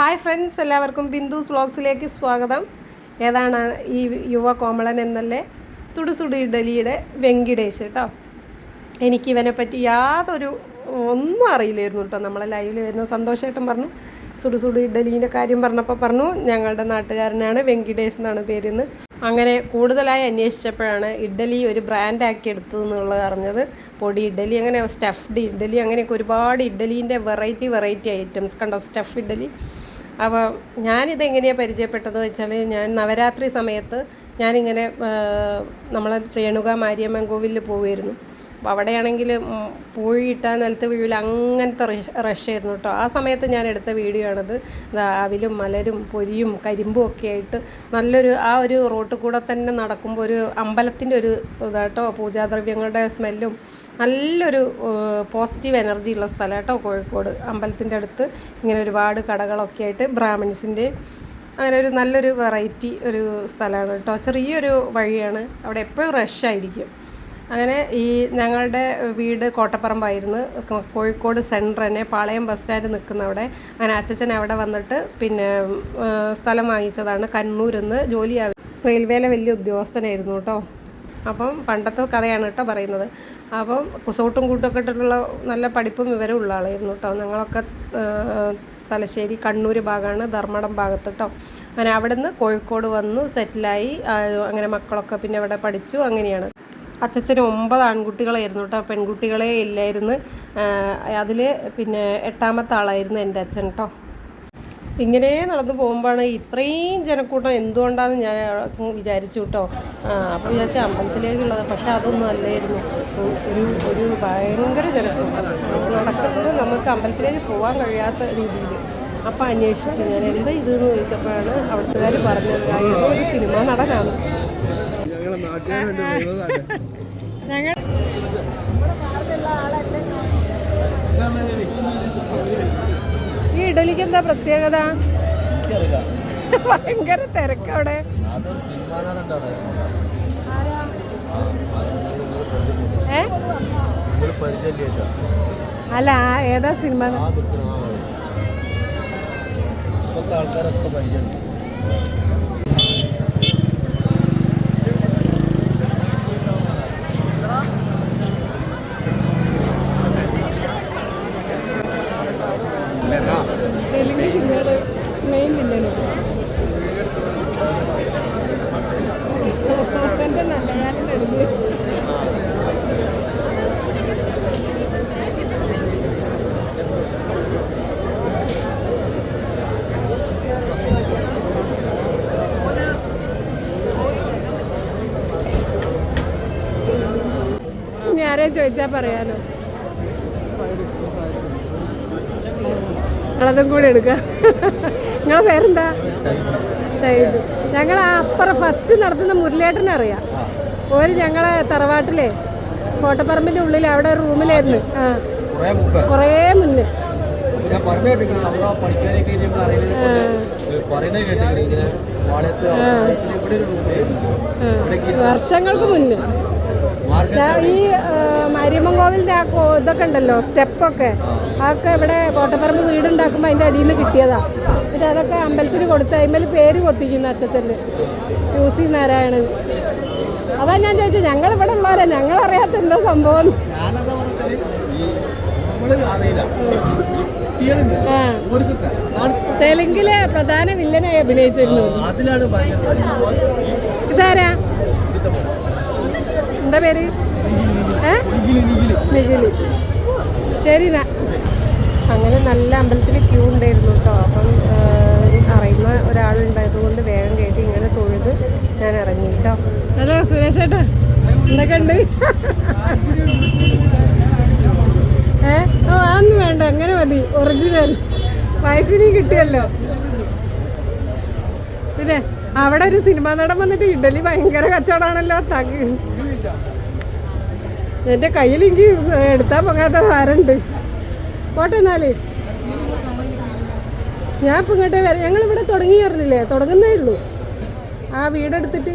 Hi friends എല്ലാവർക്കും ബിന്ദുസ് വ്ളോഗ്സിലേക്ക് സ്വാഗതം. ഏതാണ് ഈ യുവ കോമളൻ എന്നല്ലേ? സുടുസുടു ഇഡലിയുടെ വെങ്കിടേഷ് കേട്ടോ എനിക്ക് ഇവനെ പറ്റി യാതൊരു ഒന്നും അറിയില്ലായിരുന്നു കേട്ടോ നമ്മളെ ലൈവിൽ വരുന്ന സന്തോഷമായിട്ടും പറഞ്ഞു സുടുസുടു ഇഡലീന്റെ കാര്യം പറഞ്ഞപ്പോൾ പറഞ്ഞു ഞങ്ങളുടെ നാട്ടുകാരനാണ് വെങ്കിടേഷ് എന്നാണ് പേരെന്ന്. അങ്ങനെ കൂടുതലായി അന്വേഷിച്ചപ്പോഴാണ് ഇഡ്ഡലി ഒരു ബ്രാൻഡാക്കി എടുത്തതെന്നുള്ളത് അറിഞ്ഞത്. പൊടി ഇഡ്ഡലി അങ്ങനെ സ്റ്റഫ്ഡ് ഇഡ്ഡലി അങ്ങനെയൊക്കെ ഒരുപാട് ഇഡ്ഡലീന്റെ വെറൈറ്റി വെറൈറ്റി ഐറ്റംസ് കണ്ടോ? സ്റ്റഫ് ഇഡ്ഡലി അപ്പോൾ ഞാനിത് എങ്ങനെയാണ് പരിചയപ്പെട്ടത് വെച്ചാൽ ഞാൻ നവരാത്രി സമയത്ത് ഞാനിങ്ങനെ നമ്മളെ രേണുക മാരിയമ്മൻ കോവിലിൽ പോവുമായിരുന്നു അപ്പോൾ അവിടെയാണെങ്കിൽ പൂഴിയിട്ടാൽ നിലത്ത് വീഴിൽ അങ്ങനത്തെ റഷ് ആയിരുന്നു കേട്ടോ ആ സമയത്ത് ഞാൻ എടുത്ത വീഡിയോ ആണത്. അവിലും മലരും പൊരിയും കരിമ്പും ഒക്കെ ആയിട്ട് നല്ലൊരു ആ ഒരു റോട്ടിൽ കൂടെ തന്നെ നടക്കുമ്പോൾ ഒരു അമ്പലത്തിന്റെ ഒരു ഇതാട്ടോ പൂജാദ്രവ്യങ്ങളുടെ സ്മെല്ലും നല്ലൊരു പോസിറ്റീവ് എനർജി ഉള്ള സ്ഥലം കേട്ടോ കോഴിക്കോട്. അമ്പലത്തിന്റെ അടുത്ത് ഇങ്ങനെ ഒരുപാട് കടകളൊക്കെ ആയിട്ട് ബ്രാഹ്മിൻസിന്റെ അങ്ങനെ ഒരു നല്ലൊരു വെറൈറ്റി ഒരു സ്ഥലമാണ് കേട്ടോ. ചെറിയൊരു വഴിയാണ്. അവിടെ എപ്പോഴും റഷ് ആയിരിക്കും. അങ്ങനെ ഈ ഞങ്ങളുടെ വീട് കോട്ടപ്പറമ്പായിരുന്നു. കോഴിക്കോട് സെന്റർ തന്നെ പാളയം ബസ് സ്റ്റാൻഡ് നിൽക്കുന്ന അവിടെ. അങ്ങനെ അച്ഛൻ അവിടെ വന്നിട്ട് പിന്നെ സ്ഥലം വാങ്ങിച്ചതാണ്. കണ്ണൂരിൽ നിന്ന് ജോലിയാകും റെയിൽവേയിലെ വലിയ ഉദ്യോഗസ്ഥനായിരുന്നു കേട്ടോ. അപ്പം പണ്ടത്തെ കഥയാണ് കേട്ടോ പറയുന്നത്. അപ്പം കുസോട്ടും കൂട്ടൊക്കെ ഇട്ടിട്ടുള്ള നല്ല പഠിപ്പും വിവരം ഉള്ള ആളായിരുന്നു കേട്ടോ. ഞങ്ങളൊക്കെ തലശ്ശേരി കണ്ണൂർ ഭാഗമാണ് ധർമ്മടം ഭാഗത്ത് കേട്ടോ. അങ്ങനെ അവിടെ നിന്ന് കോഴിക്കോട് വന്നു സെറ്റിലായി അങ്ങനെ മക്കളൊക്കെ പിന്നെ അവിടെ പഠിച്ചു അങ്ങനെയാണ്. അച്ചച്ചന് ഒമ്പത് ആൺകുട്ടികളായിരുന്നു കേട്ടോ. പെൺകുട്ടികളെ ഇല്ലായിരുന്നു. അതിൽ പിന്നെ എട്ടാമത്തെ ആളായിരുന്നു എന്റെ അച്ഛൻ കേട്ടോ. ഇങ്ങനെ നടന്നു പോകുമ്പോഴാണ് ഇത്രയും ജനക്കൂട്ടം എന്തുകൊണ്ടാണെന്ന് ഞാൻ വിചാരിച്ചു കേട്ടോ. അപ്പോൾ വിചാരിച്ച അമ്പലത്തിലേക്കുള്ളത് പക്ഷേ അതൊന്നും അല്ലായിരുന്നു. ഒരു ഒരു ഭയങ്കര ജനക്കൂട്ടം. നടക്കുന്നത് നമുക്ക് അമ്പലത്തിലേക്ക് പോകാൻ കഴിയാത്ത രീതിയിൽ. അപ്പം അന്വേഷിച്ചു. ഞാൻ എന്താ എന്ന് ചോദിച്ചപ്പോഴാണ് അവിടുത്തുകാർ പറഞ്ഞത് ഏതോ ഒരു സിനിമ നടനാണ്. ഞങ്ങൾ ഈ ഇഡലിക്ക് എന്താ പ്രത്യേകത? ഭയങ്കര തിരക്കവിടെ ഏ? അല്ല ഏതാ സിനിമ? ആൾക്കാരൊക്കെ പരിചയമുണ്ട് തെലുങ്ക് സിംഗർ മെയിൻ വില്ലനും ആരെയും ചോദിച്ചാൽ പറയാലോ? നിങ്ങളതും കൂടെ എടുക്കുക നിങ്ങളെ പേരെന്താ? സൈജു. ഞങ്ങൾ ആ അപ്പുറം ഫസ്റ്റ് നടത്തുന്ന മുരളിയേട്ടനെ അറിയാം. ഒരു ഞങ്ങളെ തറവാട്ടിലെ കോട്ടപ്പറമ്പിന്റെ ഉള്ളിൽ അവിടെ ഒരു റൂമിലായിരുന്നു. ആ. കുറേ മുന്നേ. വർഷങ്ങൾക്ക് മുന്നേ. ഈ മരിയമ്മൻ കോവിലിന്റെ ആ ഇതൊക്കെ ഉണ്ടല്ലോ സ്റ്റെപ്പൊക്കെ. അതൊക്കെ ഇവിടെ കോട്ടപ്പറമ്പ് വീടുണ്ടാക്കുമ്പോൾ അതിന്റെ അടിയിൽ നിന്ന് കിട്ടിയതാണ് എന്നിട്ട് അതൊക്കെ അമ്പലത്തിൽ കൊടുത്ത് അതിന്മേൽ പേര് കൊത്തിക്കുന്ന യു സി നാരായണൻ. അതാ ഞാൻ ചോദിച്ചത് ഞങ്ങൾ ഇവിടെ ഉള്ളവരാ ഞങ്ങൾ അറിയാത്ത എന്താ സംഭവം? തെലുങ്കിലെ പ്രധാന വില്ലനായി അഭിനയിച്ചിരുന്നു. ഇതാരാ? എന്താ പേര്? ഏ? ശരി എന്നാ. അങ്ങനെ നല്ല അമ്പലത്തിൽ ക്യൂ ഉണ്ടായിരുന്നു കേട്ടോ. അപ്പം അറിയുന്ന ഒരാളുണ്ടായതുകൊണ്ട് വേഗം കയറ്റി ഇങ്ങനെ തൊഴുത് ഞാൻ ഇറങ്ങി കേട്ടോ. ഹലോ സുരേഷ് ഏട്ടാ എന്തൊക്കെ ഉണ്ട് ഏ? ഓ അതൊന്നും വേണ്ട അങ്ങനെ മതി. ഒറിജിനൽ വൈഫിനെ കിട്ടിയല്ലോ. പിന്നെ അവിടെ ഒരു സിനിമ നടൻ വന്നിട്ട് ഇഡലി ഭയങ്കര കച്ചവടമാണല്ലോ തകി എന്റെ കയ്യിൽ എനിക്ക് എടുത്താൽ പൊങ്ങാത്ത സാരമുണ്ട് പോട്ടെ എന്നാൽ. ഞാൻ ഇപ്പം ഇങ്ങോട്ടേ വരാം ഞങ്ങളിവിടെ തുടങ്ങി പറഞ്ഞില്ലേ തുടങ്ങുന്നേ ഉള്ളൂ. ആ വീടെടുത്തിട്ട്.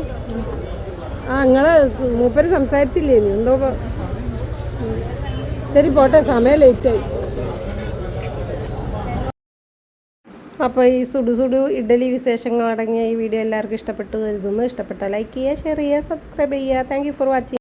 ആ നിങ്ങൾ മൂപ്പര് സംസാരിച്ചില്ലേ ഇനി? എന്തോ ശരി പോട്ടെ. സമയം ലേറ്റായി അപ്പോൾ ഈ സുഡു സുഡു ഇഡലി വിശേഷങ്ങൾ അടങ്ങിയ ഈ വീഡിയോ എല്ലാവർക്കും ഇഷ്ടപ്പെട്ടു കരുതുന്നു. ഇഷ്ടപ്പെട്ട ലൈക്ക് ചെയ്യുക ഷെയർ ചെയ്യുക സബ്സ്ക്രൈബ് ചെയ്യുക. Thank for watching